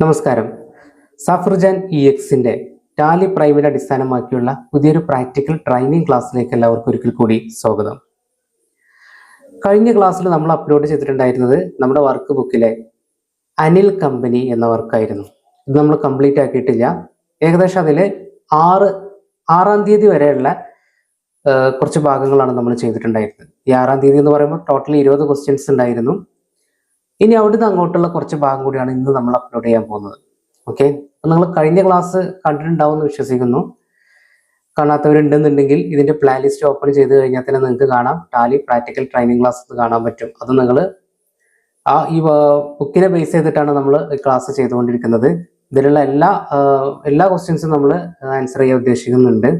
നമസ്കാരം. സഫർജാൻ ഇ എക്സിന്റെ ടാലി പ്രൈമിനെ അടിസ്ഥാനമാക്കിയുള്ള പുതിയൊരു പ്രാക്ടിക്കൽ ട്രെയിനിങ് ക്ലാസ്സിലേക്ക് എല്ലാവർക്കും ഒരിക്കൽ കൂടി സ്വാഗതം. കഴിഞ്ഞ ക്ലാസ്സിൽ നമ്മൾ അപ്ലോഡ് ചെയ്തിട്ടുണ്ടായിരുന്നത് നമ്മുടെ വർക്ക് ബുക്കിലെ അനിൽ കമ്പനി എന്ന വർക്കായിരുന്നു. ഇത് നമ്മൾ കംപ്ലീറ്റ് ആക്കിയിട്ടില്ല. ഏകദേശം അതിൽ ആറ് ആറാം തീയതി വരെയുള്ള കുറച്ച് ഭാഗങ്ങളാണ് നമ്മൾ ചെയ്തിട്ടുണ്ടായിരുന്നത്. ഈ ആറാം തീയതി എന്ന് പറയുമ്പോൾ ടോട്ടലി ഇരുപത് ക്വസ്റ്റ്യൻസ് ഉണ്ടായിരുന്നു. ഇനി അവിടുന്ന് അങ്ങോട്ടുള്ള കുറച്ച് ഭാഗം കൂടിയാണ് ഇന്ന് നമ്മൾ അപ്ലോഡ് ചെയ്യാൻ പോകുന്നത്. ഓക്കെ നിങ്ങൾ കഴിഞ്ഞ ക്ലാസ് കണ്ടിട്ടുണ്ടാവും എന്ന് വിശ്വസിക്കുന്നു. കാണാത്തവരുണ്ടെന്നുണ്ടെങ്കിൽ ഇതിന്റെ പ്ലാൻ ലിസ്റ്റ് ഓപ്പൺ ചെയ്ത് കഴിഞ്ഞാൽ തന്നെ നിങ്ങൾക്ക് കാണാം. ടാലി പ്രാക്ടിക്കൽ ട്രെയിനിങ് ക്ലാസ് കാണാൻ പറ്റും. അത് നിങ്ങൾ ആ ഈ ബുക്കിനെ ബേസ് ചെയ്തിട്ടാണ് നമ്മൾ ക്ലാസ് ചെയ്തുകൊണ്ടിരിക്കുന്നത്. ഇതിലുള്ള എല്ലാ എല്ലാ ക്വസ്റ്റ്യൻസും നമ്മൾ ആൻസർ ചെയ്യാൻ ഉദ്ദേശിക്കുന്നുണ്ട്.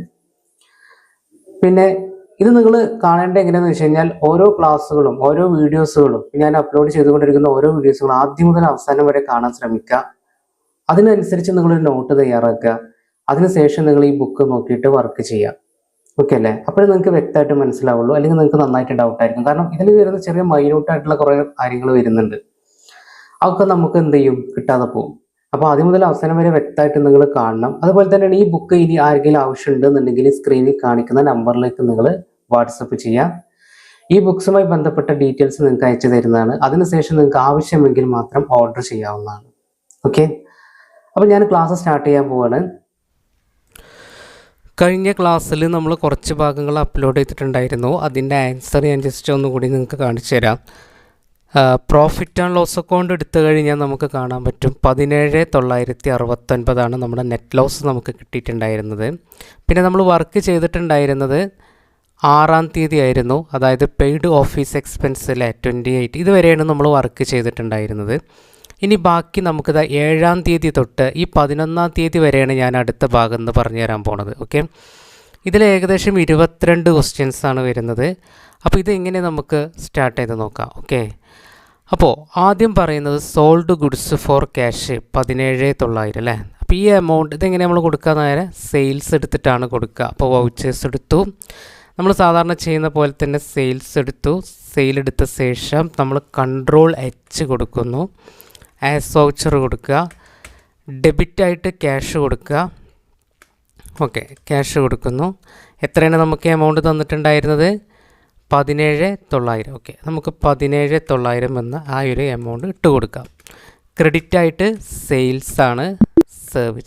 പിന്നെ ഇത് നിങ്ങൾ കാണേണ്ട എങ്ങനെയാണെന്ന് വെച്ച് കഴിഞ്ഞാൽ ഓരോ ക്ലാസ്സുകളും ഓരോ വീഡിയോസുകളും ഞാൻ അപ്ലോഡ് ചെയ്തുകൊണ്ടിരിക്കുന്ന ഓരോ വീഡിയോസുകളും ആദ്യം മുതൽ അവസാനം വരെ കാണാൻ ശ്രമിക്കുക. അതിനനുസരിച്ച് നിങ്ങളൊരു നോട്ട് തയ്യാറാക്കുക. അതിനുശേഷം നിങ്ങൾ ഈ ബുക്ക് നോക്കിയിട്ട് വർക്ക് ചെയ്യുക. ഓക്കെ അല്ലേ? അപ്പോഴേ നിങ്ങൾക്ക് വ്യക്തമായിട്ട് മനസ്സിലാവുള്ളൂ. അല്ലെങ്കിൽ നിങ്ങൾക്ക് നന്നായിട്ട് ഡൗട്ട് ആയിരിക്കും. കാരണം ഇതിൽ വരുന്ന ചെറിയ മൈന്യൂട്ടായിട്ടുള്ള കുറേ കാര്യങ്ങൾ വരുന്നുണ്ട്. അതൊക്കെ നമുക്ക് എന്ത് ചെയ്യും? കിട്ടാതെ പോകും. അപ്പോൾ ആദ്യം മുതൽ അവസാനം വരെ വ്യക്തമായിട്ട് നിങ്ങൾ കാണണം. അതുപോലെ തന്നെയാണ് ഈ ബുക്ക് ഇനി ആർക്കെങ്കിലും ആവശ്യമുണ്ടെന്നുണ്ടെങ്കിൽ സ്ക്രീനിൽ കാണിക്കുന്ന നമ്പറിലേക്ക് നിങ്ങൾ വാട്സപ്പ് ചെയ്യാം. ഈ ബുക്സുമായി ബന്ധപ്പെട്ട ഡീറ്റെയിൽസ് നിങ്ങൾക്ക് അയച്ചു തരുന്നതാണ്. അതിനുശേഷം നിങ്ങൾക്ക് ആവശ്യമെങ്കിൽ മാത്രം ഓർഡർ ചെയ്യാവുന്നതാണ്. ഓക്കെ അപ്പോൾ ഞാൻ ക്ലാസ് സ്റ്റാർട്ട് ചെയ്യാൻ പോവാണ്. കഴിഞ്ഞ ക്ലാസ്സിൽ നമ്മൾ കുറച്ച് ഭാഗങ്ങൾ അപ്ലോഡ് ചെയ്തിട്ടുണ്ടായിരുന്നു. അതിന്റെ ആൻസർ ഞാൻ ജസ്റ്റ് ഒന്നുകൂടി നിങ്ങൾക്ക് കാണിച്ചു തരാം. പ്രോഫിറ്റ് ആൻഡ് ലോസ് അക്കൗണ്ട് എടുത്തു കഴിഞ്ഞാൽ നമുക്ക് കാണാൻ പറ്റും. പതിനേഴ് തൊള്ളായിരത്തി അറുപത്തൊൻപതാണ് നമ്മുടെ നെറ്റ് ലോസ് നമുക്ക് കിട്ടിയിട്ടുണ്ടായിരുന്നത്. പിന്നെ നമ്മൾ വർക്ക് ചെയ്തിട്ടുണ്ടായിരുന്നത് ആറാം തീയതി ആയിരുന്നു. അതായത് പെയ്ഡ് ഓഫീസ് എക്സ്പെൻസിലെ ട്വന്റി എയ്റ്റ് ഇതുവരെയാണ് നമ്മൾ വർക്ക് ചെയ്തിട്ടുണ്ടായിരുന്നത്. ഇനി ബാക്കി നമുക്കിത് ഏഴാം തീയതി തൊട്ട് ഈ പതിനൊന്നാം തീയതി വരെയാണ് ഞാൻ അടുത്ത ഭാഗം എന്ന് പറഞ്ഞു തരാൻ പോണത്. ഓക്കെ ഇതിൽ ഏകദേശം ഇരുപത്തിരണ്ട് ക്വസ്റ്റ്യൻസ് ആണ് വരുന്നത്. അപ്പോൾ ഇതെങ്ങനെ നമുക്ക് സ്റ്റാർട്ട് ചെയ്ത് നോക്കാം ഓക്കെ അപ്പോൾ ആദ്യം പറയുന്നത് സോൾഡ് ഗുഡ്സ് ഫോർ ക്യാഷ് പതിനേഴ് തൊള്ളായിരം അല്ലേ? അപ്പോൾ ഈ എമൗണ്ട് ഇതെങ്ങനെ നമ്മൾ കൊടുക്കുക നേരെ? സെയിൽസ് എടുത്തിട്ടാണ് കൊടുക്കുക. അപ്പോൾ വൗച്ചേഴ്സ് എടുത്തു. നമ്മൾ സാധാരണ ചെയ്യുന്ന പോലെ തന്നെ സെയിൽസ് എടുത്തു. സെയിൽ എടുത്ത ശേഷം നമ്മൾ കൺട്രോൾ എച്ച് കൊടുക്കുന്നു. ആസ് വൗച്ചർ കൊടുക്കുക. ഡെബിറ്റായിട്ട് ക്യാഷ് കൊടുക്കുക. ഓക്കെ ക്യാഷ് കൊടുക്കുന്നു. എത്രയാണ് നമുക്ക് എമൗണ്ട് തന്നിട്ടുണ്ടായിരുന്നത്? പതിനേഴ് തൊള്ളായിരം. ഓക്കെ നമുക്ക് പതിനേഴ് തൊള്ളായിരം എന്ന ആ ഒരു എമൗണ്ട് ഇട്ട് കൊടുക്കാം. ക്രെഡിറ്റ് ആയിട്ട് സെയിൽസ് ആണ്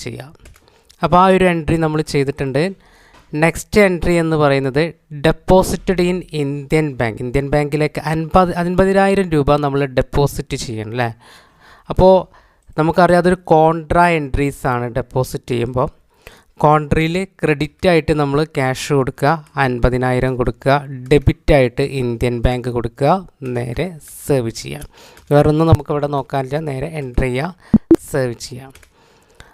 ചെയ്യാം. അപ്പോൾ ആ ഒരു എൻട്രി നമ്മൾ ചെയ്തിട്ടുണ്ട്. നെക്സ്റ്റ് എൻട്രി എന്ന് പറയുന്നത് deposited in Indian bank Indian ബാങ്കിലേക്ക് അൻപത് അൻപതിനായിരം രൂപ നമ്മൾ ഡെപ്പോസിറ്റ് ചെയ്യണം അല്ലേ അപ്പോൾ നമുക്കറിയാം അതൊരു കോൺട്രാ എൻട്രീസ് ആണ് ഡെപ്പോസിറ്റ് ചെയ്യുമ്പോൾ കോൺട്രിയിൽ ക്രെഡിറ്റ് ആയിട്ട് നമ്മൾ ക്യാഷ് കൊടുക്കുക അൻപതിനായിരം കൊടുക്കുക ഡെബിറ്റ് ആയിട്ട് ഇന്ത്യൻ ബാങ്ക് കൊടുക്കുക നേരെ സേവ് ചെയ്യാം. വേറൊന്നും നമുക്കിവിടെ നോക്കാനില്ല നേരെ എൻട്രി ചെയ്യാം സേവ് ചെയ്യാം.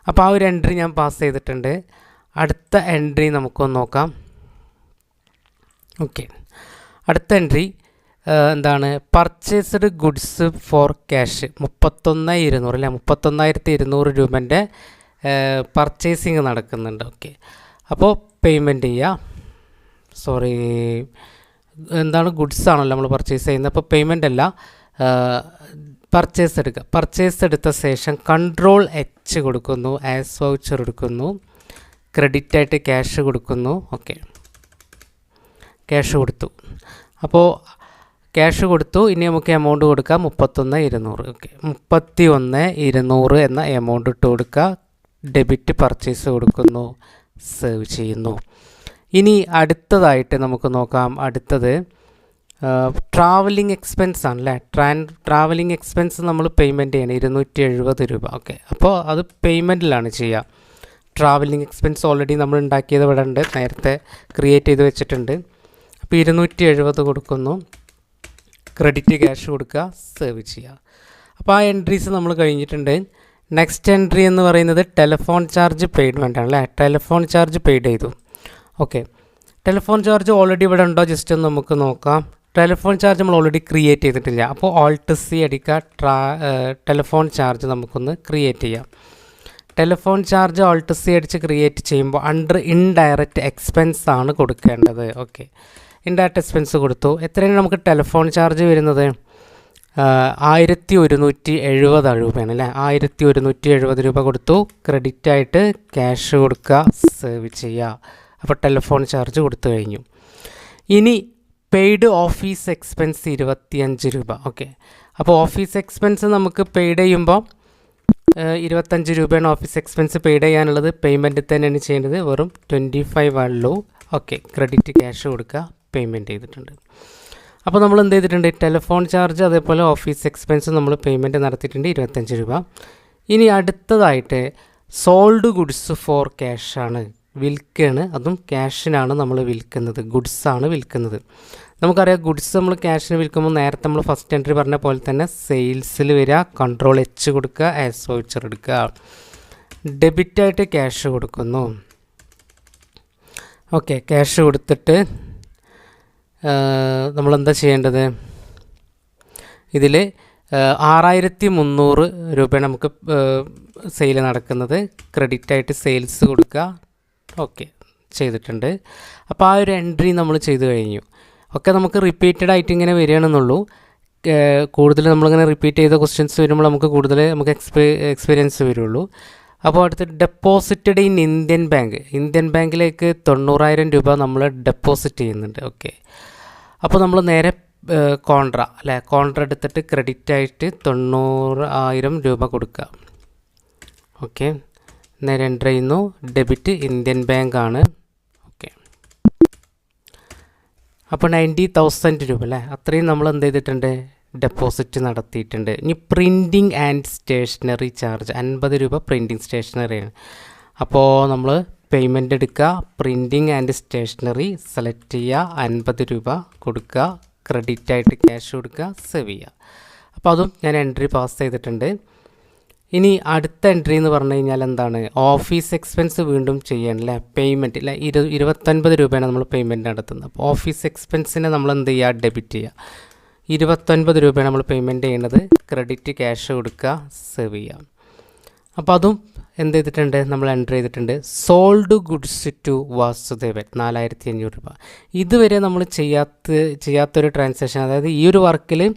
അപ്പോൾ ആ ഒരു എൻട്രി ഞാൻ പാസ് ചെയ്തിട്ടുണ്ട്. അടുത്ത എൻട്രി നമുക്കൊന്ന് നോക്കാം. ഓക്കെ. അടുത്ത എൻട്രി എന്താണ്? Purchased goods for cash. മുപ്പത്തൊന്ന് ഇരുന്നൂറ് അല്ലേ? മുപ്പത്തൊന്നായിരത്തി ഇരുന്നൂറ് രൂപന്റെ പർച്ചേസിങ് നടക്കുന്നുണ്ട്. ഓക്കെ അപ്പോൾ പേയ്മെന്റ് ചെയ്യുക സോറി എന്താണ് ഗുഡ്സ് ആണല്ലോ നമ്മൾ പർച്ചേസ് ചെയ്യുന്നത്. അപ്പോൾ പേയ്മെന്റ് അല്ല. പർച്ചേസ് എടുക്കുക പർച്ചേസ് എടുത്ത ശേഷം കൺട്രോൾ എച്ച് കൊടുക്കുന്നു. ആസ് വൗച്ചർ എടുക്കുന്നു. ക്രെഡിറ്റ് ആയിട്ട് ക്യാഷ് കൊടുക്കുന്നു. ഓക്കെ ക്യാഷ് കൊടുത്തു. അപ്പോൾ ക്യാഷ് കൊടുത്തു. ഇനി നമുക്ക് എമൗണ്ട് കൊടുക്കാം. മുപ്പത്തൊന്ന് ഇരുന്നൂറ്. ഓക്കെ മുപ്പത്തി ഒന്ന് ഇരുന്നൂറ് എന്ന എമൗണ്ട് ഇട്ട് കൊടുക്കുക. ഡെബിറ്റ് പർച്ചേസ് കൊടുക്കുന്നു സേവ് ചെയ്യുന്നു. ഇനി അടുത്തതായിട്ട് നമുക്ക് നോക്കാം. അടുത്തത് ട്രാവലിംഗ് എക്സ്പെൻസ് ആണ് അല്ലേ ട്രാൻ ട്രാവലിംഗ് എക്സ്പെൻസ് നമ്മൾ പേയ്മെന്റ് ചെയ്യണം. ഇരുന്നൂറ്റി എഴുപത് രൂപ. ഓക്കെ അപ്പോൾ അത് പേയ്മെന്റിലാണ് ചെയ്യുക. ട്രാവലിംഗ് എക്സ്പെൻസ് ഓൾറെഡി നമ്മൾ ഉണ്ടാക്കിയത് ഇവിടെ ഉണ്ട്. നേരത്തെ ക്രിയേറ്റ് ചെയ്ത് വെച്ചിട്ടുണ്ട്. അപ്പോൾ ഇരുന്നൂറ്റി എഴുപത് കൊടുക്കുന്നു. ക്രെഡിറ്റ് ക്യാഷ് കൊടുക്കുക സേവ് ചെയ്യുക. അപ്പോൾ ആ എൻട്രീസ് നമ്മൾ കഴിഞ്ഞിട്ടുണ്ട്. നെക്സ്റ്റ് എൻട്രി എന്ന് പറയുന്നത് ടെലിഫോൺ ചാർജ് പെയ്ഡ്മെന്റ് ആണ് അല്ലേ ടെലിഫോൺ ചാർജ് പെയ്ഡ് ചെയ്തു. ഓക്കെ ടെലിഫോൺ ചാർജ് ഓൾറെഡി ഇവിടെ ഉണ്ടോ? ജസ്റ്റ് ഒന്ന് നമുക്ക് നോക്കാം. ടെലിഫോൺ ചാർജ് നമ്മൾ ഓൾറെഡി ക്രിയേറ്റ് ചെയ്തിട്ടില്ല. അപ്പോൾ ഓൾട്ട് സി അടിക്കുക. ട്രാ ടെലിഫോൺ ചാർജ് നമുക്കൊന്ന് ക്രിയേറ്റ് ചെയ്യാം. ടെലിഫോൺ ചാർജ് ഓൾട്ട് സി അടിച്ച് ക്രിയേറ്റ് ചെയ്യുമ്പോൾ അണ്ടർ ഇൻഡയറക്റ്റ് എക്സ്പെൻസ് ആണ് കൊടുക്കേണ്ടത്. ഓക്കെ ഇൻഡയറക്റ്റ് എക്സ്പെൻസ് കൊടുത്തു. എത്രയാണ് നമുക്ക് ടെലിഫോൺ ചാർജ് വരുന്നത്? ആയിരത്തി ഒരുന്നൂറ്റി എഴുപത് രൂപയാണ് അല്ലേ? ആയിരത്തി ഒരുന്നൂറ്റി എഴുപത് രൂപ കൊടുത്തു. ക്രെഡിറ്റ് ആയിട്ട് ക്യാഷ് കൊടുക്കുക സേവ് ചെയ്യുക. അപ്പോൾ ടെലിഫോൺ ചാർജ് കൊടുത്തു കഴിഞ്ഞു. ഇനി പെയ്ഡ് ഓഫീസ് എക്സ്പെൻസ് ഇരുപത്തിയഞ്ച് രൂപ ഓക്കെ അപ്പോൾ ഓഫീസ് എക്സ്പെൻസ് നമുക്ക് പെയ്ഡ് ചെയ്യുമ്പോൾ ഇരുപത്തഞ്ച് രൂപയാണ് ഓഫീസ് എക്സ്പെൻസ് പെയ്ഡ് ചെയ്യാനുള്ളത്. പേയ്മെന്റ് തന്നെയാണ് ചെയ്യേണ്ടത് വെറും ട്വന്റി ഫൈവ് ആണല്ലോ ഓക്കെ ക്രെഡിറ്റ് ക്യാഷ് കൊടുക്കുക പേയ്മെന്റ് ചെയ്തിട്ടുണ്ട്. അപ്പോൾ നമ്മൾ എന്ത് ചെയ്തിട്ടുണ്ട്? ടെലിഫോൺ ചാർജ് അതേപോലെ ഓഫീസ് എക്സ്പെൻസ് നമ്മൾ പേയ്മെന്റ് നടത്തിയിട്ടുണ്ട് ഇരുപത്തഞ്ച് രൂപ. ഇനി അടുത്തതായിട്ട് സോൾഡ് ഗുഡ്സ് ഫോർ ക്യാഷാണ് വിൽക്കുകയാണ് അതും ക്യാഷിനാണ് നമ്മൾ വിൽക്കുന്നത്. ഗുഡ്സാണ് വിൽക്കുന്നത്. നമുക്കറിയാം ഗുഡ്സ് നമ്മൾ ക്യാഷിന് വിൽക്കുമ്പോൾ നേരത്തെ നമ്മൾ ഫസ്റ്റ് എൻട്രി പറഞ്ഞ പോലെ തന്നെ സെയിൽസിൽ വരിക കൺട്രോൾ എച്ച് കൊടുക്കുക ആസ് വൗച്ചർ എടുക്കുക. ഡെബിറ്റായിട്ട് ക്യാഷ് കൊടുക്കുന്നു. ഓക്കെ ക്യാഷ് കൊടുത്തിട്ട് നമ്മളെന്താ ചെയ്യേണ്ടത്? ഇതിൽ ആറായിരത്തി മുന്നൂറ് രൂപയാണ് നമുക്ക് സെയിൽ നടക്കുന്നത്. ക്രെഡിറ്റ് ആയിട്ട് സെയിൽസ് കൊടുക്കുക. ഓക്കെ ചെയ്തിട്ടുണ്ട്. അപ്പോൾ ആ ഒരു എൻട്രി നമ്മൾ ചെയ്തു കഴിഞ്ഞു. ഒക്കെ നമുക്ക് റിപ്പീറ്റഡ് ആയിട്ട് ഇങ്ങനെ വരികയാണെന്നുള്ളൂ. കൂടുതൽ നമ്മളിങ്ങനെ റിപ്പീറ്റ് ചെയ്ത ക്വസ്റ്റ്യൻസ് വരുമ്പോൾ നമുക്ക് കൂടുതൽ നമുക്ക് എക്സ്പീ എക്സ്പീരിയൻസ് വരുള്ളൂ. അപ്പോൾ അടുത്ത് deposited in Indian bank Indian ബാങ്കിലേക്ക് തൊണ്ണൂറായിരം രൂപ നമ്മൾ ഡെപ്പോസിറ്റ് ചെയ്യുന്നുണ്ട്. ഓക്കെ. അപ്പോൾ നമ്മൾ നേരെ കോൺട്ര അല്ലേ? കോൺട്ര എടുത്തിട്ട് ക്രെഡിറ്റ് ആയിട്ട് തൊണ്ണൂറ് ആയിരം രൂപ കൊടുക്കുക ഓക്കെ. നേരെ എന്റർ ചെയ്യുന്നു. ഡെബിറ്റ് ഇന്ത്യൻ ബാങ്ക് ആണ്. ഓക്കെ. അപ്പോൾ നയന്റി തൗസൻഡ് രൂപ അല്ലേ? അത്രയും നമ്മൾ എന്ത് ചെയ്തിട്ടുണ്ട്? ഡെപ്പോസിറ്റ് നടത്തിയിട്ടുണ്ട്. ഇനി പ്രിന്റിങ് ആൻഡ് സ്റ്റേഷനറി ചാർജ് അൻപത് രൂപ പ്രിന്റിങ് സ്റ്റേഷനറിയാണ് അപ്പോൾ നമ്മൾ പേയ്മെന്റ് എടുക്കുക. പ്രിന്റിങ് ആൻഡ് സ്റ്റേഷനറി സെലക്ട് ചെയ്യുക. അൻപത് രൂപ കൊടുക്കുക. ക്രെഡിറ്റ് ആയിട്ട് ക്യാഷ് കൊടുക്കുക. സേവ് ചെയ്യുക. അപ്പോൾ അതും ഞാൻ എൻട്രി പാസ് ചെയ്തിട്ടുണ്ട്. ഇനി അടുത്ത എൻട്രി എന്ന് പറഞ്ഞു കഴിഞ്ഞാൽ എന്താണ്? ഓഫീസ് എക്സ്പെൻസ് വീണ്ടും ചെയ്യണം അല്ലേ? പേയ്മെന്റ് അല്ലേ ഇരു ഇരുപത്തൊൻപത് രൂപയാണ് നമ്മൾ പേയ്മെന്റ് നടത്തുന്നത്. അപ്പോൾ ഓഫീസ് എക്സ്പെൻസിനെ നമ്മൾ എന്ത് ചെയ്യുക? ഡെബിറ്റ് ചെയ്യുക. ഇരുപത്തൊൻപത് രൂപയാണ് നമ്മൾ പേയ്മെന്റ് ചെയ്യുന്നത് ക്രെഡിറ്റ് ക്യാഷ് കൊടുക്കുക. സേവ് ചെയ്യുക. അപ്പോൾ അതും എന്ത് ചെയ്തിട്ടുണ്ട് നമ്മൾ എന്റർ ചെയ്തിട്ടുണ്ട്. സോൾഡ് ഗുഡ്സ് ടു വാസുദേവൻ നാലായിരത്തി അഞ്ഞൂറ് രൂപ. ഇതുവരെ നമ്മൾ ചെയ്യാത്ത ചെയ്യാത്തൊരു ട്രാൻസാക്ഷൻ അതായത് ഈ ഒരു വർക്കിൽ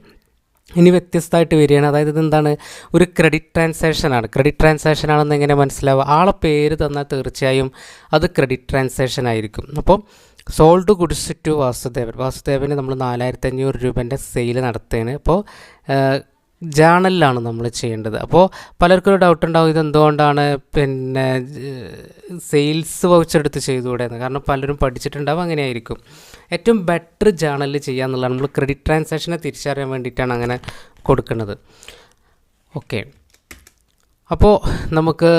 ഇനി വ്യത്യസ്തമായിട്ട് വരികയാണ്. അതായത് ഇതെന്താണ്? ഒരു ക്രെഡിറ്റ് ട്രാൻസാക്ഷനാണ് ക്രെഡിറ്റ് ട്രാൻസാക്ഷൻ ആണെന്ന് എങ്ങനെ മനസ്സിലാവുക? ആളെ പേര് തന്നാൽ തീർച്ചയായും അത് ക്രെഡിറ്റ് ട്രാൻസാക്ഷൻ ആയിരിക്കും. അപ്പോൾ സോൾഡ് ഗുഡ്സ് ടു വാസുദേവൻ. വാസുദേവന് നമ്മൾ നാലായിരത്തി അഞ്ഞൂറ് രൂപേന്റെ സെയിൽ നടത്തുകയാണ്. അപ്പോൾ ജേണലിലാണ് നമ്മൾ ചെയ്യേണ്ടത്. അപ്പോൾ പലർക്കും ഒരു ഡൗട്ട് ഉണ്ടാവും ഇത് എന്തുകൊണ്ടാണ് പിന്നെ സെയിൽസ് വൗച്ചെടുത്ത് ചെയ്തുകൂടെ എന്ന് കാരണം പലരും പഠിച്ചിട്ടുണ്ടാവും അങ്ങനെയായിരിക്കും. ഏറ്റവും ബെറ്റർ ജേണലിൽ ചെയ്യുക എന്നുള്ളതാണ് നമ്മൾ ക്രെഡിറ്റ് ട്രാൻസാക്ഷനെ തിരിച്ചറിയാൻ വേണ്ടിയിട്ടാണ് അങ്ങനെ കൊടുക്കുന്നത്. ഓക്കെ അപ്പോൾ നമുക്ക്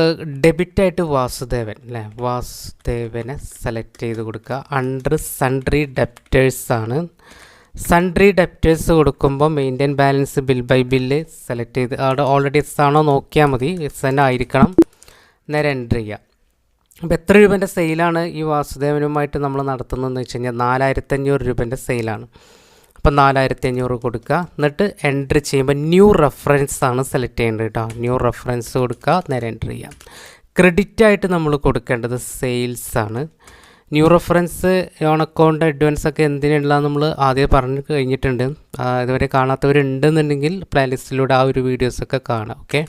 ഡെബിറ്റായിട്ട് വാസുദേവൻ അല്ലേ വാസുദേവനെ സെലക്ട് ചെയ്ത് കൊടുക്കുക. അണ്ടർ സൺഡ്രി ഡെപ്റ്റേഴ്സ് ആണ്. സൺട്രി ഡെപ്റ്റേഴ്സ് കൊടുക്കുമ്പോൾ maintain balance bill by bill select ചെയ്ത് അവിടെ ഓൾറെഡി എസ് ആണോ നോക്കിയാൽ മതി എസ് തന്നെ ആയിരിക്കണം നേരെ എന്റർ ചെയ്യുക അപ്പോൾ എത്ര രൂപേന്റെ സെയിലാണ് ഈ വാസുദേവനുമായിട്ട് നമ്മൾ നടത്തുന്നതെന്ന് വെച്ച് കഴിഞ്ഞാൽ നാലായിരത്തി അഞ്ഞൂറ് രൂപേന്റെ സെയിലാണ് അപ്പം നാലായിരത്തി അഞ്ഞൂറ് കൊടുക്കുക എന്നിട്ട് എൻട്രി ചെയ്യുമ്പോൾ ന്യൂ റെഫറൻസ് ആണ് സെലക്ട് ചെയ്യേണ്ടത് കേട്ടോ. ന്യൂ റെഫറൻസ് കൊടുക്കുക നേരെ എന്റർ ചെയ്യാം. ക്രെഡിറ്റ് ആയിട്ട് നമ്മൾ കൊടുക്കേണ്ടത് സെയിൽസ് ആണ്. New reference on account advance ഒക്കെ എന്തിനുള്ളതെന്ന് നമ്മൾ ആദ്യം പറഞ്ഞു കഴിഞ്ഞിട്ടുണ്ട്. ഇതുവരെ കാണാത്തവരുണ്ടെന്നുണ്ടെങ്കിൽ പ്ലേലിസ്റ്റിലൂടെ ആ ഒരു വീഡിയോസൊക്കെ കാണാം ഓക്കെ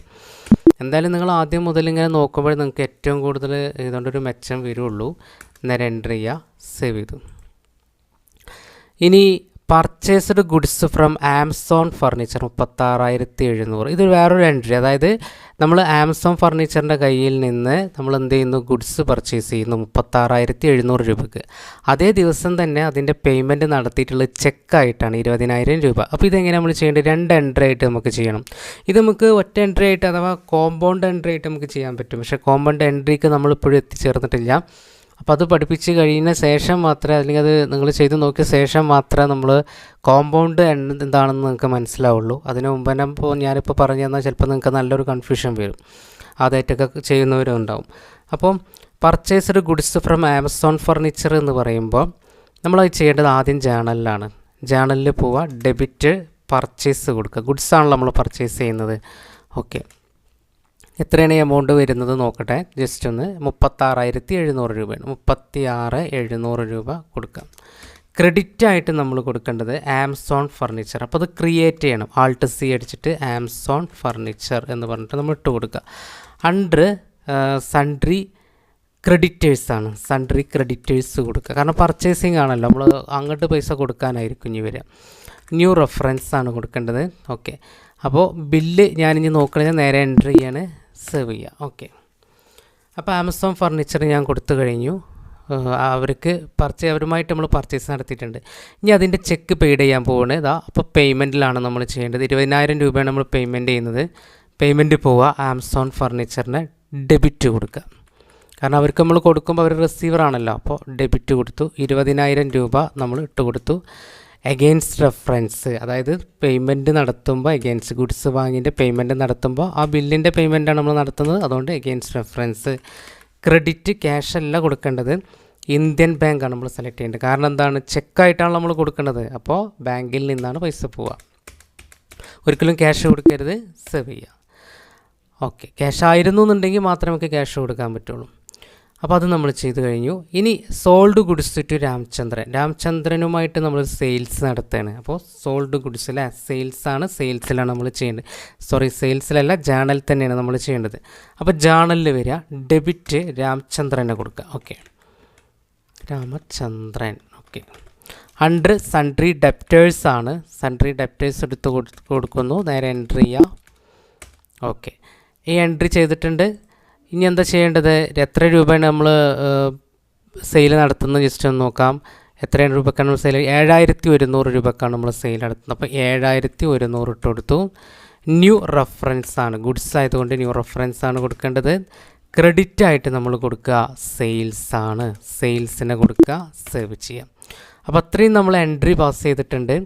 എന്തായാലും നിങ്ങൾ ആദ്യം മുതൽ ഇങ്ങനെ നോക്കുമ്പോൾ നിങ്ങൾക്ക് ഏറ്റവും കൂടുതൽ ഇതുകൊണ്ടൊരു മെച്ചം വരുള്ളൂ. നേരെ എന്റർ ചെയ്യുക സേവ് ചെയ്തു. ഇനി purchased goods from Amazon furniture മുപ്പത്താറായിരത്തി എഴുന്നൂറ് ഇത് വേറൊരു എൻട്രി അതായത് നമ്മൾ ആമസോൺ ഫർണിച്ചറിന്റെ കയ്യിൽ നിന്ന് നമ്മൾ എന്ത് ചെയ്യുന്നു? ഗുഡ്സ് പർച്ചേസ് ചെയ്യുന്നു. മുപ്പത്താറായിരത്തി എഴുന്നൂറ് രൂപയ്ക്ക് അതേ ദിവസം തന്നെ അതിന്റെ പേയ്മെന്റ് നടത്തിയിട്ടുള്ള ചെക്കായിട്ടാണ് ഇരുപതിനായിരം രൂപ. അപ്പോൾ ഇതെങ്ങനെ നമ്മൾ ചെയ്യേണ്ടത്? രണ്ട് എൻട്രി ആയിട്ട് നമുക്ക് ചെയ്യണം. ഇത് നമുക്ക് ഒറ്റ എൻട്രി ആയിട്ട് അഥവാ കോമ്പൗണ്ട് എൻട്രി ആയിട്ട് നമുക്ക് ചെയ്യാൻ പറ്റും. പക്ഷേ കോമ്പൗണ്ട് എൻട്രിക്ക് നമ്മളിപ്പോഴും എത്തിച്ചേർന്നിട്ടില്ല. അപ്പോൾ അത് പഠിപ്പിച്ച് കഴിഞ്ഞ ശേഷം മാത്രമേ അല്ലെങ്കിൽ അത് നിങ്ങൾ ചെയ്ത് നോക്കിയ ശേഷം മാത്രമേ നമ്മൾ കോമ്പൗണ്ട് എന്താണെന്ന് നിങ്ങൾക്ക് മനസ്സിലാവുള്ളൂ. അതിന് മുമ്പ് തന്നെ ഇപ്പോൾ ഞാനിപ്പോൾ പറഞ്ഞു തന്നാൽ ചിലപ്പോൾ നിങ്ങൾക്ക് നല്ലൊരു കൺഫ്യൂഷൻ വരും. ആദ്യമായിട്ടൊക്കെ ചെയ്യുന്നവരും ഉണ്ടാവും അപ്പം purchased goods from Amazon furniture എന്ന് പറയുമ്പോൾ നമ്മൾ അത് ചെയ്യേണ്ടത് ആദ്യം ജേണലിലാണ് ജേണലിൽ പോവുക ഡെബിറ്റ് പർച്ചേസ് കൊടുക്കുക. ഗുഡ്സ് ആണല്ലോ നമ്മൾ പർച്ചേസ് ചെയ്യുന്നത്. ഓക്കെ എത്രയാണ് എമൗണ്ട് വരുന്നത് നോക്കട്ടെ. ജസ്റ്റ് ഒന്ന് മുപ്പത്താറായിരത്തി എഴുന്നൂറ് രൂപയാണ്. മുപ്പത്തി ആറ് എഴുന്നൂറ് രൂപ കൊടുക്കാം. ക്രെഡിറ്റ് ആയിട്ട് നമ്മൾ കൊടുക്കേണ്ടത് ആംസോൺ ഫർണിച്ചർ അപ്പോൾ അത് ക്രിയേറ്റ് ചെയ്യണം. ആൾട്ട് സി അടിച്ചിട്ട് ആംസോൺ ഫർണിച്ചർ എന്ന് പറഞ്ഞിട്ട് നമ്മൾ ഇട്ട് കൊടുക്കുക. അണ്ടർ സൺട്രി ക്രെഡിറ്റേഴ്സാണ് സൺട്രി ക്രെഡിറ്റേഴ്സ് കൊടുക്കുക. കാരണം പർച്ചേസിങ് ആണല്ലോ. നമ്മൾ അങ്ങോട്ട് പൈസ കൊടുക്കാനായിരിക്കും ഇനി വരിക. ന്യൂ റെഫറൻസ് ആണ് കൊടുക്കേണ്ടത്. ഓക്കെ അപ്പോൾ ബില്ല് ഞാനിനി നോക്കണമെങ്കിൽ നേരെ എന്റർ ചെയ്യാണ്. സേവ് ചെയ്യുക ഓക്കെ അപ്പോൾ ആമസോൺ ഫർണിച്ചർ ഞാൻ കൊടുത്തു കഴിഞ്ഞു. അവർക്ക് പർച്ചേ അവരുമായിട്ട് നമ്മൾ പർച്ചേസ് നടത്തിയിട്ടുണ്ട്. ഇനി അതിന്റെ ചെക്ക് പെയ്ഡ് ചെയ്യാൻ പോവാണ്. ഇതാ അപ്പോൾ പേയ്മെന്റിലാണ് നമ്മൾ ചെയ്യേണ്ടത്. ഇരുപതിനായിരം രൂപയാണ് നമ്മൾ പേയ്മെന്റ് ചെയ്യുന്നത്. പേയ്മെന്റ് പോവുക ആമസോൺ ഫർണിച്ചറിന് ഡെബിറ്റ് കൊടുക്കുക. കാരണം അവർക്ക് നമ്മൾ കൊടുക്കുമ്പോൾ അവർ റിസീവർ ആണല്ലോ. അപ്പോൾ ഡെബിറ്റ് കൊടുത്തു. ഇരുപതിനായിരം രൂപ നമ്മൾ ഇട്ട് കൊടുത്തു എഗെയിൻസ്റ്റ് റെഫറൻസ് അതായത് പേയ്മെന്റ് നടത്തുമ്പോൾ എഗെയിൻസ്റ്റ് ഗുഡ്സ് വാങ്ങിന്റെ പേയ്മെന്റ് നടത്തുമ്പോൾ ആ ബില്ലിന്റെ പേയ്മെന്റാണ് നമ്മൾ നടത്തുന്നത്. അതുകൊണ്ട് എഗെയിൻസ്റ്റ് റെഫറൻസ് ക്രെഡിറ്റ് ക്യാഷ് അല്ല കൊടുക്കേണ്ടത്. ഇന്ത്യൻ ബാങ്കാണ് നമ്മൾ സെലക്ട് ചെയ്യേണ്ടത്. കാരണം എന്താണ്? ചെക്കായിട്ടാണ് നമ്മൾ കൊടുക്കേണ്ടത്. അപ്പോൾ ബാങ്കിൽ നിന്നാണ് പൈസ പോവുക. ഒരിക്കലും ക്യാഷ് കൊടുക്കരുത്. സേവ് ചെയ്യുക. ഓക്കെ ക്യാഷ് ആയിരുന്നു എന്നുണ്ടെങ്കിൽ മാത്രമേ നമുക്ക് ക്യാഷ് കൊടുക്കാൻ പറ്റുള്ളൂ. അപ്പോൾ അത് നമ്മൾ ചെയ്ത് കഴിഞ്ഞു. ഇനി സോൾഡ് ഗുഡ്സ് ടു രാമചന്ദ്രൻ രാമചന്ദ്രനുമായിട്ട് നമ്മൾ സെയിൽസ് നടത്തുകയാണ് അപ്പോൾ സോൾഡ് ഗുഡ്സ് അല്ലേ സെയിൽസ് ആണ്. സെയിൽസിലാണ് നമ്മൾ ചെയ്യേണ്ടത്. സോറി സെയിൽസിലല്ല ജേണൽ തന്നെയാണ് നമ്മൾ ചെയ്യേണ്ടത്. അപ്പോൾ ജേണലിൽ വരിക ഡെബിറ്റ് രാമചന്ദ്രനെ കൊടുക്കുക okay Ramachandran. Okay under sundry debtors ആണ്. സൺട്രി ഡെപ്റ്റേഴ്സ് എടുത്ത് കൊടുക്കുന്നു. നേരെ എൻട്രി ചെയ്യുക ഓക്കെ ഈ എൻട്രി ചെയ്തിട്ടുണ്ട്. ഇനി എന്താ ചെയ്യേണ്ടത്? എത്ര രൂപയാണ് നമ്മൾ സെയിൽ നടത്തുന്നത്? ജസ്റ്റ് ഒന്ന് നോക്കാം. എത്രയാണ് രൂപക്കാണ് സെയിൽ ഏഴായിരത്തി ഒരുന്നൂറ് രൂപക്കാണ് നമ്മൾ സെയിൽ നടത്തുന്നത്. അപ്പോൾ ഏഴായിരത്തി ഒരുന്നൂറ് ഇട്ട് കൊടുത്തു. ന്യൂ റെഫറൻസ് ആണ്. ഗുഡ്സ് ആയതുകൊണ്ട് ന്യൂ റെഫറൻസ് ആണ് കൊടുക്കേണ്ടത്. ക്രെഡിറ്റ് ആയിട്ട് നമ്മൾ കൊടുക്കുക. സെയിൽസ് ആണ്. സെയിൽസിനെ കൊടുക്കുക. സേവ് ചെയ്യാം. അപ്പോൾ അത്രയും നമ്മൾ എൻട്രി പാസ് ചെയ്തിട്ടുണ്ട്.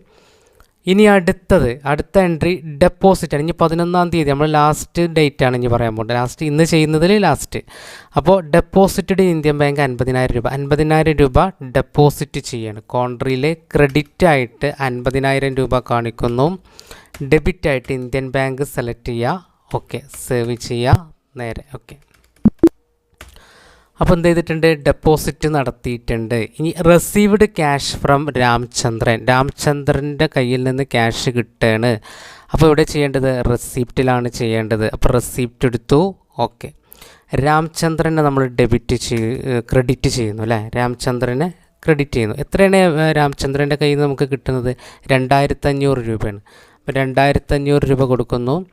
ഇനി അടുത്തത് അടുത്ത എൻട്രി ഡെപ്പോസിറ്റ് ആണ്. ഇനി പതിനൊന്നാം തീയതി നമ്മൾ ലാസ്റ്റ് ഡേറ്റ് ആണ് ഇനി പറയാൻ പോകുന്നത് ലാസ്റ്റ് ഇന്ന് ചെയ്യുന്നതിൽ ലാസ്റ്റ് അപ്പോൾ ഡെപ്പോസിറ്റഡ് ഇന്ത്യൻ ബാങ്ക് അൻപതിനായിരം രൂപ. അൻപതിനായിരം രൂപ ഡെപ്പോസിറ്റ് ചെയ്യാണ്. കോൺട്രിയിൽ ക്രെഡിറ്റ് ആയിട്ട് അൻപതിനായിരം രൂപ കാണിക്കുന്നു. ഡെബിറ്റ് ആയിട്ട് ഇന്ത്യൻ ബാങ്ക് സെലക്ട് ചെയ്യുക ഓക്കെ സേവ് ചെയ്യുക നേരെ ഓക്കെ അപ്പോൾ എന്ത് ചെയ്തിട്ടുണ്ട്? ഡെപ്പോസിറ്റ് നടത്തിയിട്ടുണ്ട്. ഇനി റിസീവ്ഡ് ക്യാഷ് ഫ്രം രാംചന്ദ്രൻ. രാംചന്ദ്രന്റെ കയ്യിൽ നിന്ന് ക്യാഷ് കിട്ടുകയാണ് അപ്പോൾ ഇവിടെ ചെയ്യേണ്ടത്? റെസിപ്റ്റിലാണ് ചെയ്യേണ്ടത്. അപ്പോൾ റെസിപ്റ്റ് എടുത്തു. ഓക്കെ രാംചന്ദ്രനെ നമ്മൾ ഡെബിറ്റ് ചെയ് ക്രെഡിറ്റ് ചെയ്യുന്നു അല്ലേ? രാംചന്ദ്രനെ ക്രെഡിറ്റ് ചെയ്യുന്നു. എത്രയാണ് രാംചന്ദ്രന്റെ കയ്യിൽ നിന്ന് നമുക്ക് കിട്ടുന്നത്? രണ്ടായിരത്തഞ്ഞൂറ് രൂപയാണ്. അപ്പോൾ രണ്ടായിരത്തഞ്ഞൂറ് രൂപ കൊടുക്കുന്നു.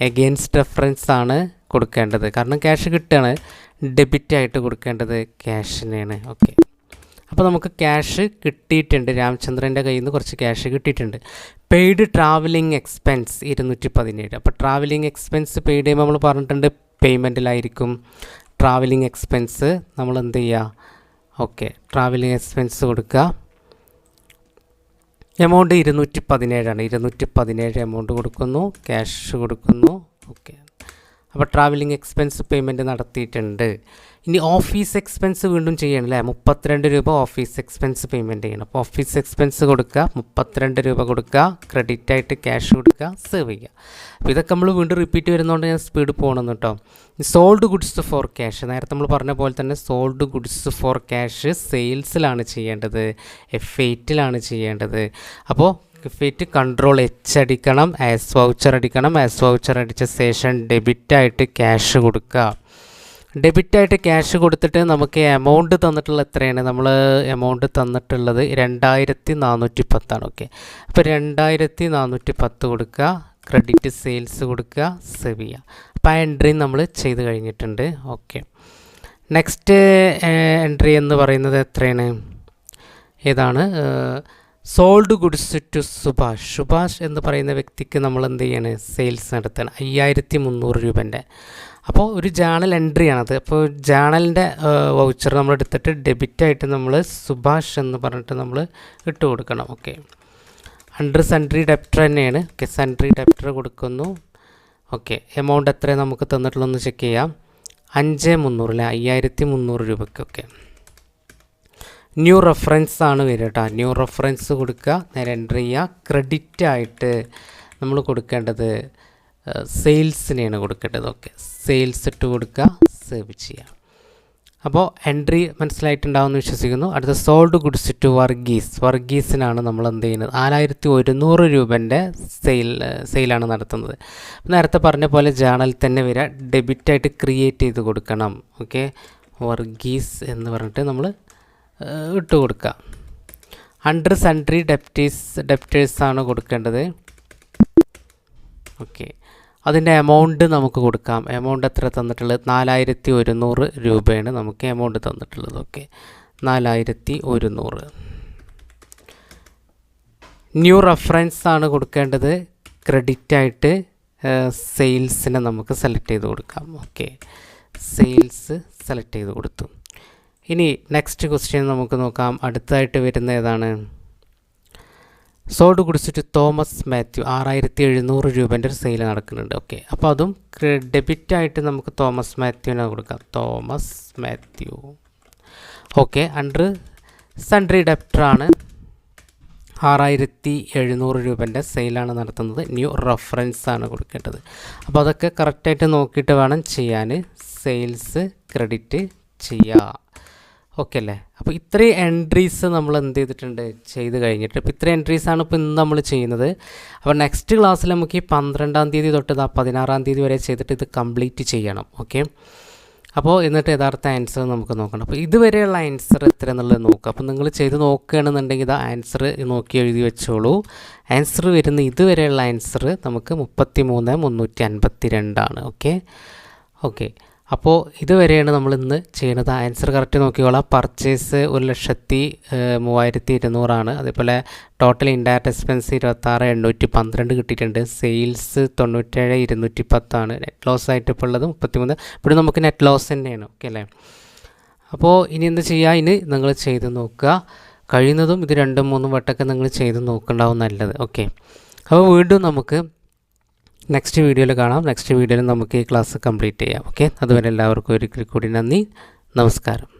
എഗെയിൻസ്റ്റ് റെഫറൻസ് ആണ് കൊടുക്കേണ്ടത്. കാരണം ക്യാഷ് കിട്ടുകയാണ്. ഡെബിറ്റ് ആയിട്ട് കൊടുക്കേണ്ടത് ക്യാഷിനെയാണ്. ഓക്കെ. അപ്പോൾ നമുക്ക് ക്യാഷ് കിട്ടിയിട്ടുണ്ട്. രാമചന്ദ്രന്റെ കയ്യിൽ നിന്ന് കുറച്ച് ക്യാഷ് കിട്ടിയിട്ടുണ്ട്. പെയ്ഡ് ട്രാവലിംഗ് എക്സ്പെൻസ് ഇരുന്നൂറ്റി പതിനേഴ് അപ്പോൾ ട്രാവലിംഗ് എക്സ്പെൻസ് പെയ്ഡ് ചെയ്യുമ്പോൾ നമ്മൾ പറഞ്ഞിട്ടുണ്ട് പേയ്മെന്റിലായിരിക്കും ട്രാവലിംഗ് എക്സ്പെൻസ് നമ്മൾ എന്ത് ചെയ്യുക ഓക്കെ. ട്രാവലിംഗ് എക്സ്പെൻസ് കൊടുക്കുക എമൗണ്ട് ഇരുന്നൂറ്റി പതിനേഴാണ് ഇരുന്നൂറ്റി പതിനേഴ് എമൗണ്ട് കൊടുക്കുന്നു. ക്യാഷ് കൊടുക്കുന്നു. ഓക്കെ. അപ്പോൾ ട്രാവലിംഗ് എക്സ്പെൻസ് പേയ്മെന്റ് നടത്തിയിട്ടുണ്ട്. ഇനി ഓഫീസ് എക്സ്പെൻസ് വീണ്ടും ചെയ്യണം അല്ലേ മുപ്പത്തിരണ്ട് രൂപ ഓഫീസ് എക്സ്പെൻസ് പേയ്മെന്റ് ചെയ്യണം. അപ്പോൾ ഓഫീസ് എക്സ്പെൻസ് കൊടുക്കുക മുപ്പത്തിരണ്ട് രൂപ കൊടുക്കുക ക്രെഡിറ്റ് ആയിട്ട് ക്യാഷ് കൊടുക്കുക സേവ് ചെയ്യുക. അപ്പോൾ ഇതൊക്കെ നമ്മൾ വീണ്ടും റിപ്പീറ്റ് വരുന്നതുകൊണ്ട് ഞാൻ സ്പീഡ് പോകണം കേട്ടോ സോൾഡ് ഗുഡ്സ് ഫോർ ക്യാഷ് നേരത്തെ നമ്മൾ പറഞ്ഞ പോലെ തന്നെ സോൾഡ് ഗുഡ്സ് ഫോർ ക്യാഷ് സെയിൽസിലാണ് ചെയ്യേണ്ടത്. എഫ് എയ്റ്റിലാണ് ചെയ്യേണ്ടത്. അപ്പോൾ എഫ് കൺട്രോൾ എച്ച് അടിക്കണം ആസ് വൗച്ചർ അടിക്കണം. ആസ് വൗച്ചർ അടിച്ച ശേഷം ഡെബിറ്റായിട്ട് ക്യാഷ് കൊടുക്കുക. ഡെബിറ്റായിട്ട് ക്യാഷ് കൊടുത്തിട്ട് നമുക്ക് എമൗണ്ട് തന്നിട്ടുള്ള എത്രയാണ്? നമ്മൾ എമൗണ്ട് തന്നിട്ടുള്ളത് രണ്ടായിരത്തി നാനൂറ്റി പത്താണ് ഓക്കെ അപ്പോൾ രണ്ടായിരത്തി നാനൂറ്റി പത്ത് കൊടുക്കുക. ക്രെഡിറ്റ് സെയിൽസ് കൊടുക്കുക. സെവ് ചെയ്യുക. അപ്പോൾ ആ എൻട്രി നമ്മൾ ചെയ്ത് കഴിഞ്ഞിട്ടുണ്ട്. ഓക്കെ നെക്സ്റ്റ് എൻട്രി എന്ന് പറയുന്നത് എത്രയാണ്? ഏതാണ്? Sold goods to Subhash. Subhash എന്ന് പറയുന്ന വ്യക്തിക്ക് നമ്മൾ എന്ത് ചെയ്യാണ്? സെയിൽസ് നടത്താൻ അയ്യായിരത്തി മുന്നൂറ് രൂപന്റെ. അപ്പോൾ ഒരു ജേണൽ എൻട്രി ആണത് അപ്പോൾ ജേണലിന്റെ വൗച്ചർ നമ്മൾ എടുത്തിട്ട് ഡെബിറ്റായിട്ട് നമ്മൾ സുഭാഷ് എന്ന് പറഞ്ഞിട്ട് നമ്മൾ ഇട്ട് കൊടുക്കണം. ഓക്കെ. അണ്ടർ സെൻട്രി ഡെപ്റ്റർ തന്നെയാണ്. ഓക്കെ സെൻട്രി ഡെപ്റ്റർ കൊടുക്കുന്നു. ഓക്കെ എമൗണ്ട് എത്ര നമുക്ക് തന്നിട്ടുള്ളതെന്ന് ചെക്ക് ചെയ്യാം. അഞ്ച് മുന്നൂറ് അല്ലേ? അയ്യായിരത്തി മുന്നൂറ് രൂപയ്ക്കൊക്കെ ന്യൂ റെഫറൻസ് ആണ് വരിക കേട്ടോ ന്യൂ റെഫറൻസ് കൊടുക്കുക. നേരെ എന്റർ ചെയ്യുക. ക്രെഡിറ്റ് ആയിട്ട് നമ്മൾ കൊടുക്കേണ്ടത് സെയിൽസിനെയാണ് കൊടുക്കേണ്ടത്. ഓക്കെ സെയിൽസ് ഇട്ട് കൊടുക്കുക. സേവ് ചെയ്യുക. അപ്പോൾ എൻട്രി മനസ്സിലായിട്ടുണ്ടാവുമെന്ന് വിശ്വസിക്കുന്നു. അടുത്ത സോൾഡ് ഗുഡ്സ് ടു വർഗീസ്. വർഗീസിനാണ് നമ്മൾ എന്ത് ചെയ്യുന്നത്? നാലായിരത്തി ഒരുന്നൂറ് രൂപന്റെ സെയിൽ സെയിലാണ് നടത്തുന്നത്. നേരത്തെ പറഞ്ഞ പോലെ ജേണൽ തന്നെ വരിക. ഡെബിറ്റായിട്ട് ക്രിയേറ്റ് ചെയ്ത് കൊടുക്കണം. ഓക്കെ വർഗീസ് എന്ന് പറഞ്ഞിട്ട് നമ്മൾ ഇട്ട് കൊടുക്കുക അണ്ടർ സൺട്രി ഡെപ്റ്റീസ് ഡെപ്റ്റേഴ്സാണ് കൊടുക്കേണ്ടത്. ഓക്കെ അതിന്റെ എമൗണ്ട് നമുക്ക് കൊടുക്കാം. എമൗണ്ട് എത്ര തന്നിട്ടുള്ളത്? നാലായിരത്തി ഒരുന്നൂറ് രൂപയാണ് നമുക്ക് എമൗണ്ട് തന്നിട്ടുള്ളത്. ഓക്കെ നാലായിരത്തി ഒരുന്നൂറ് ന്യൂ റെഫറൻസ് ആണ് കൊടുക്കേണ്ടത്. ക്രെഡിറ്റ് ആയിട്ട് സെയിൽസിനെ നമുക്ക് സെലക്ട് ചെയ്ത് കൊടുക്കാം. ഓക്കെ സെയിൽസ് സെലക്ട് ചെയ്ത് കൊടുത്തു. ഇനി നെക്സ്റ്റ് ക്വസ്റ്റ്യൻ നമുക്ക് നോക്കാം. അടുത്തായിട്ട് വരുന്ന ഏതാണ്? സോഡ് കുടിച്ചിട്ട് തോമസ് മാത്യു ആറായിരത്തി എഴുന്നൂറ് രൂപേന്റെ ഒരു സെയിൽ നടക്കുന്നുണ്ട്. ഓക്കെ അപ്പോൾ അതും ഡെബിറ്റായിട്ട് നമുക്ക് തോമസ് മാത്യുവിനെ കൊടുക്കാം. Thomas Mathew. Okay under sundry ഡെപ്റ്ററാണ് ആറായിരത്തി എഴുന്നൂറ് രൂപേന്റെ സെയിലാണ് നടത്തുന്നത്. ന്യൂ റെഫറൻസ് ആണ് കൊടുക്കേണ്ടത്. അപ്പോൾ അതൊക്കെ കറക്റ്റായിട്ട് നോക്കിയിട്ട് വേണം ചെയ്യാൻ. സെയിൽസ് ക്രെഡിറ്റ് ചെയ്യുക ഓക്കെ അല്ലേ? അപ്പോൾ ഇത്രയും എൻട്രീസ് നമ്മൾ എന്ത് ചെയ്തിട്ടുണ്ട്? ചെയ്ത് കഴിഞ്ഞിട്ട്. ഇപ്പോൾ ഇത്രയും എൻട്രീസാണ് ഇപ്പോൾ ഇന്ന് നമ്മൾ ചെയ്യുന്നത്. അപ്പോൾ നെക്സ്റ്റ് ക്ലാസ്സിൽ നമുക്ക് ഈ പന്ത്രണ്ടാം തീയതി തൊട്ട് ഇതാ പതിനാറാം തീയതി വരെ ചെയ്തിട്ട് ഇത് കംപ്ലീറ്റ് ചെയ്യണം. ഓക്കെ അപ്പോൾ എന്നിട്ട് യഥാർത്ഥ ആൻസർ നമുക്ക് നോക്കണം. അപ്പോൾ ഇതുവരെയുള്ള ആൻസർ എത്ര എന്നുള്ളത് നോക്കുക. അപ്പോൾ നിങ്ങൾ ചെയ്ത് നോക്കുകയാണെന്നുണ്ടെങ്കിൽ ഇതാ ആൻസർ നോക്കി എഴുതി വെച്ചോളൂ. ആൻസർ വരുന്ന ഇതുവരെയുള്ള ആൻസർ നമുക്ക് മുപ്പത്തി മൂന്ന് മുന്നൂറ്റി അൻപത്തി രണ്ടാണ് ഓക്കെ ഓക്കെ അപ്പോൾ ഇതുവരെയാണ് നമ്മൾ ഇന്ന് ചെയ്യുന്നത്. ആൻസർ കറക്റ്റ് നോക്കിക്കോളാം. പർച്ചേസ് ഒരു ലക്ഷത്തി മൂവായിരത്തി ഇരുന്നൂറാണ് അതേപോലെ ടോട്ടൽ ഇൻഡയറക്റ്റ് എക്സ്പെൻസ് ഇരുപത്താറ് എണ്ണൂറ്റി പന്ത്രണ്ട് കിട്ടിയിട്ടുണ്ട്. സെയിൽസ് തൊണ്ണൂറ്റേഴ് ഇരുന്നൂറ്റി പത്താണ് നെറ്റ് ലോസ് ആയിട്ട് ഇപ്പോൾ ഉള്ളത് മുപ്പത്തിമൂന്ന്. ഇവിടെ നമുക്ക് നെറ്റ് ലോസ് തന്നെയാണ്. ഓക്കെ അല്ലേ? അപ്പോൾ ഇനി എന്ത് ചെയ്യുക ഇനി നിങ്ങൾ ചെയ്ത് നോക്കുക. കഴിയുന്നതും ഇത് രണ്ടും മൂന്നും വട്ടമൊക്കെ നിങ്ങൾ ചെയ്ത് നോക്കേണ്ടാവും നല്ലത്. ഓക്കെ അപ്പോൾ വീണ്ടും നമുക്ക് നെക്സ്റ്റ് വീഡിയോയിൽ കാണാം. നെക്സ്റ്റ് വീഡിയോയിൽ നമുക്ക് ഈ ക്ലാസ് കംപ്ലീറ്റ് ചെയ്യാം. ഓക്കെ അതുവരെ എല്ലാവർക്കും ഒരിക്കൽ കൂടി നന്ദി. നമസ്കാരം.